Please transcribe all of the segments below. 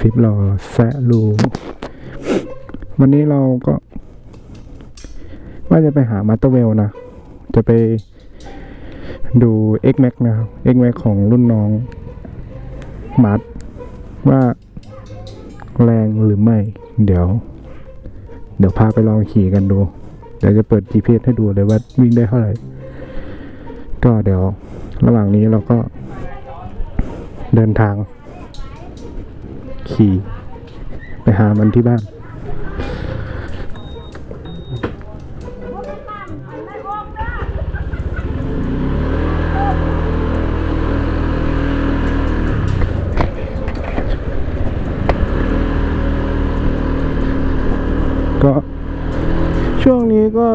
ซิปรอแซะรูวันนี้เราก็ ว่าจะไปหามาสเตอร์เวลนะ จะไปดู X Max นะครับ X Max ของรุ่นน้องมัดว่าแรงหรือไม่ เดี๋ยว เดี๋ยวพาไปลองขี่กันดู เดี๋ยวจะเปิด GPS ให้ดูเลยว่าวิ่งได้เท่าไหร่ ก็เดี๋ยว ระหว่างนี้เราก็เดินทาง ขี่ไปหามันที่บ้าน ก็ช่วงนี้ก็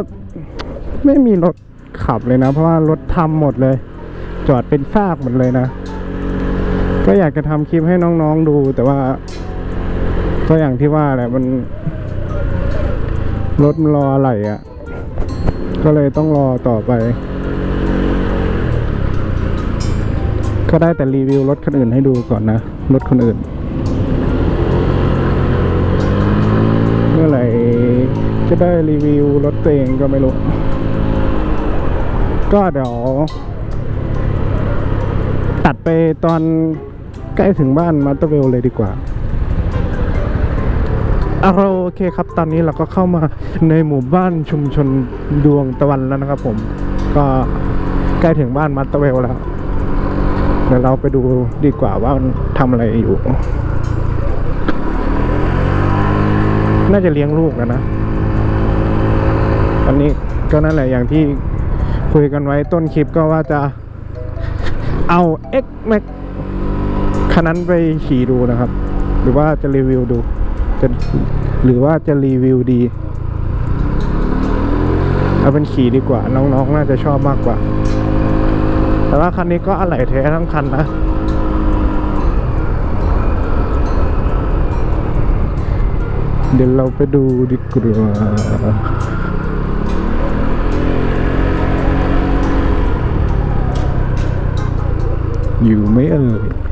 ไม่มีรถขับเลยนะ เพราะว่ารถทำหมดเลย จอดเป็นซากหมดเลยนะ ก็อยากจะทำคลิปให้น้องๆดู แต่ว่าก็อย่างที่ว่าแหละมันรถมันรออะไรอะ่ะ ก็เลยต้องรอต่อไป ก็ได้แต่รีวิวรถคนอื่นให้ดูก่อนนะ รถคนอื่น เมื่อไหร่จะได้รีวิวรถตัวเองก็ไม่รู้ ก็เดี๋ยวตัดไปตอน ใกล้ถึงบ้านมาสเตอร์เวลเลยดีกว่าเอาโอเคครับ ตอนนี้เราก็เข้ามาในหมู่บ้านชุมชนดวงตะวันแล้วนะครับผม ก็ใกล้ถึงบ้านมาสเตอร์เวลแล้ว เดี๋ยวเราไปดูดีกว่าว่าทำอะไรอยู่ น่าจะเลี้ยงลูกนะนะตอนนี้ก็นั่นแหละอย่างที่คุยกันไว้ต้นคลิปก็ว่าจะเอา X Max คันนั้นไปขี่ดูนะครับ หรือว่าจะรีวิวดูจะหรือว่าจะรีวิวดีเอาเป็นขี่ดีกว่า น้องๆ น่าจะชอบมากกว่า แต่ว่าคันนี้ก็อะไหล่แท้ทั้งคันนะ เดี๋ยวเราไปดูดีกว่าอยู่ไม่เอ่ย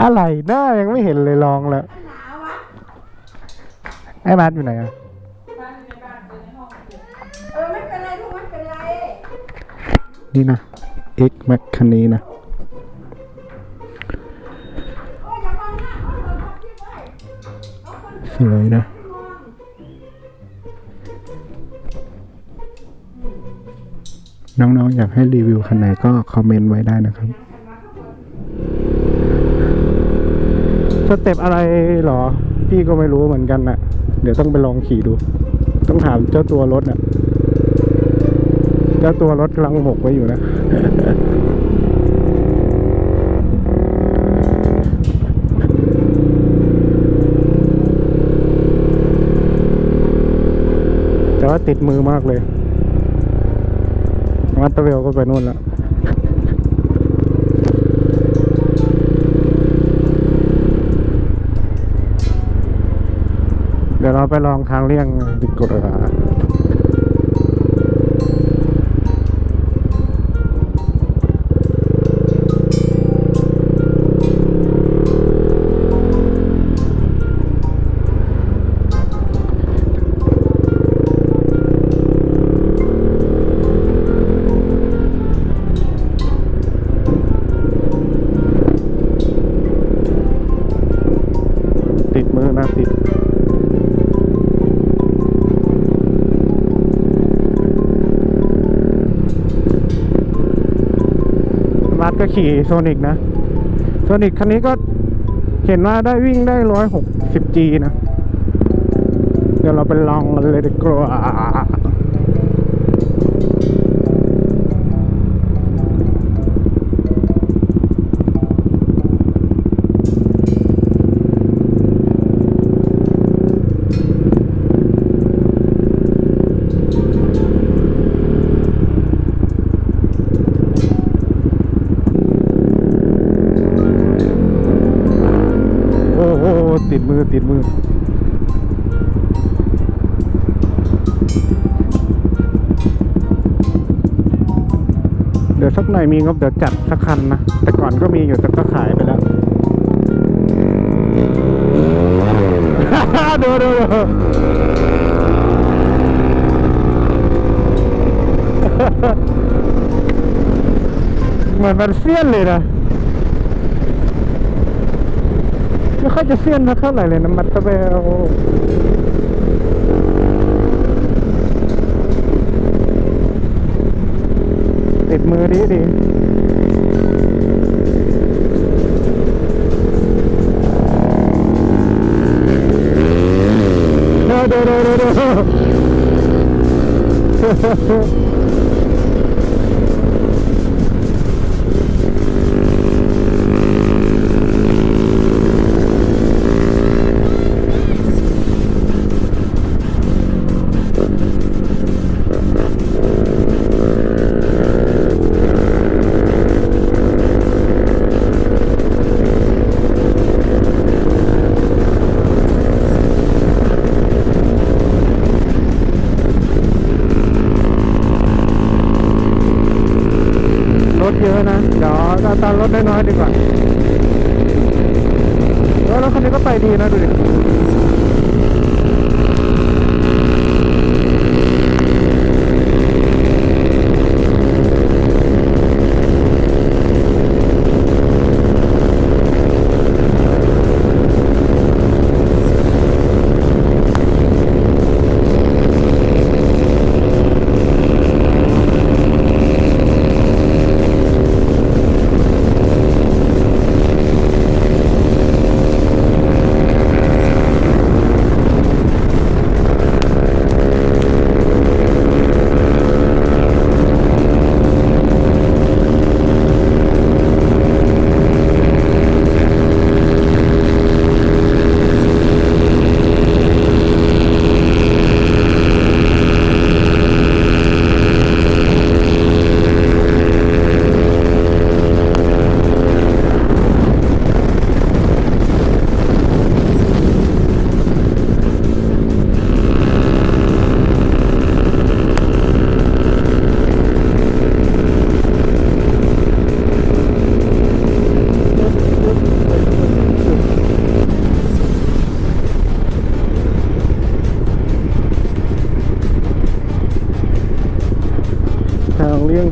อะไรหน้ายังไม่เห็นเลยลองแล้วไอ้บัสอยู่ไหนอะเออไม่เป็นไรลูกไม่เป็นไรนี่นะ X Max คันนี้นะโอ้ยอย่ น้องๆอยากให้รีวิวคันไหนก็คอมเมนต์ไว้ได้นะครับสเต็ปอะไรหรอ พี่ก็ไม่รู้เหมือนกันนะเดี๋ยวต้องไปลองขี่ดู ต้องถามเจ้าตัวรถนะเจ้าตัวรถกำลังหกไว้อยู่นะแต่ว่าติดมือมากเลย มัตเตอร์เวลก็ไปนู่นแล้วเดี๋ยวเราไปลองทางเลี่ยงดีกว่า ก็ขี่โซนิกนะโซนิกคันนี้ก็เห็นว่าได้วิ่งได้ร้อยหกสิบจีนะ เดี๋ยวเราไปลองกันเลยดีกว่า ติดมือเดี๋ยวสักหน่อยมีงบเดี๋ยวจัดสักคันนะ แต่ก่อนก็มีอยู่แต่ก็ขายไปแล้วดูดูดูเหมือนมันเสี้ยนเลยนะ ไม่ค่อยจะเสี้ยนเท่าไหร่เลยนะมัตเตอร์เบลติดมือดีดีเดูดูดูดูดูร น้อยๆดีกว่า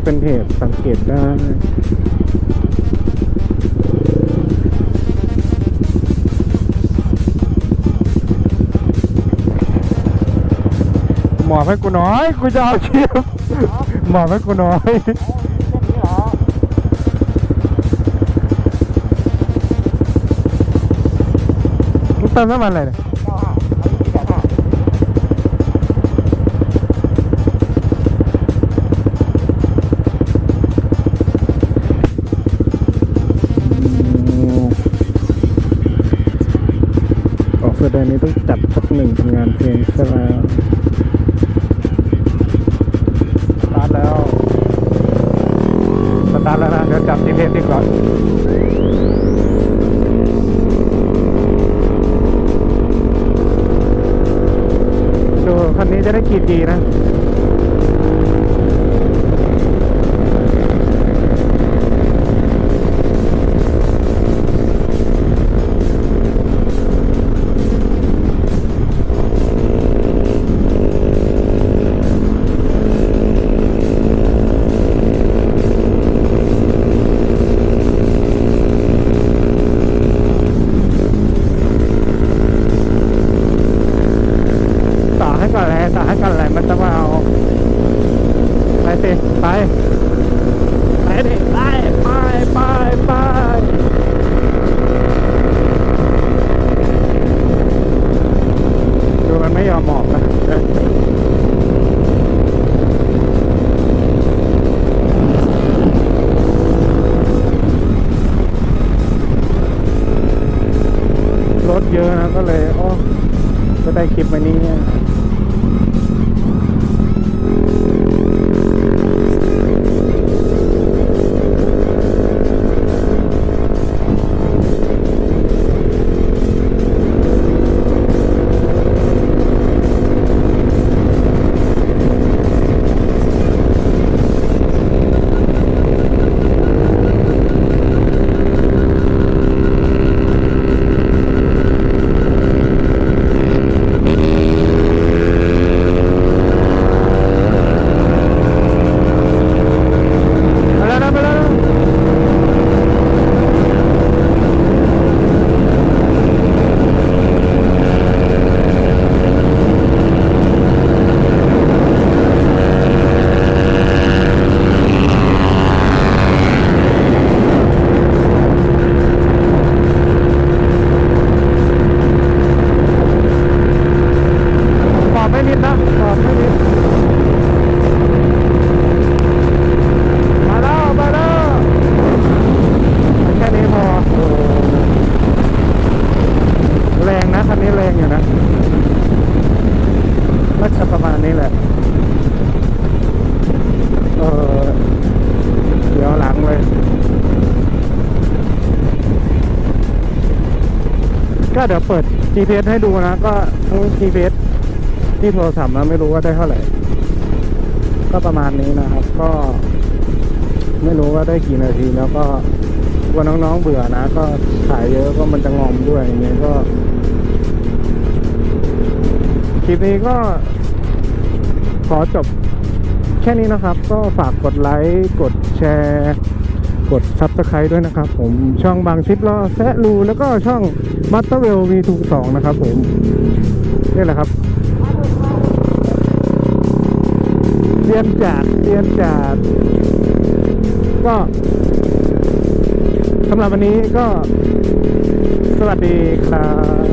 เป็นเหตุสังเกตได้หมอบให้กูน้อยกูจะเอาเชียบหมอบให้กูน้อยมึงเติมน้ำมันอะไรเนี่ย ออกแสดงนี้ต้องจัดสักหนึ่งทำงานเพลงซะแล้วสตาร์ทแล้ว สตาร์ทแล้วนะ เดี๋ยวจับ GPS ดีกว่าดูคันนี้จะได้กี่ทีนะ สิไปไปดิไปไปไปไปดูมันไม่ยอมออกนะรถเยอะนะก็เลย โอ้ก็ได้คลิปวันนี้ เดี๋ยวเปิด GPS ให้ดูนะ ก็ทั้ง GPS ที่โทรศัพท์นะไม่รู้ว่าได้เท่าไหร่ ก็ประมาณนี้นะครับ ก็ ไม่รู้ว่าได้กี่นาทีแล้วก็กลัวน้องๆเบื่อนะ ก็ถ่ายเยอะก็มันจะงอมด้วยอย่างเงี้ยก็คลิปนี้ก็ ขอจบแค่นี้นะครับ ก็ฝากกดไลค์ กดแชร์ กด Subscribe ด้วยนะครับ ผมช่องบางชิปล้อแซะรูแล้วก็ช่องมัตเตอร์เวลวีทูสองนะครับผมนี่แหละครับเรียนจัดเรียนจัดก็สำหรับวันนี้ก็สวัสดีครับ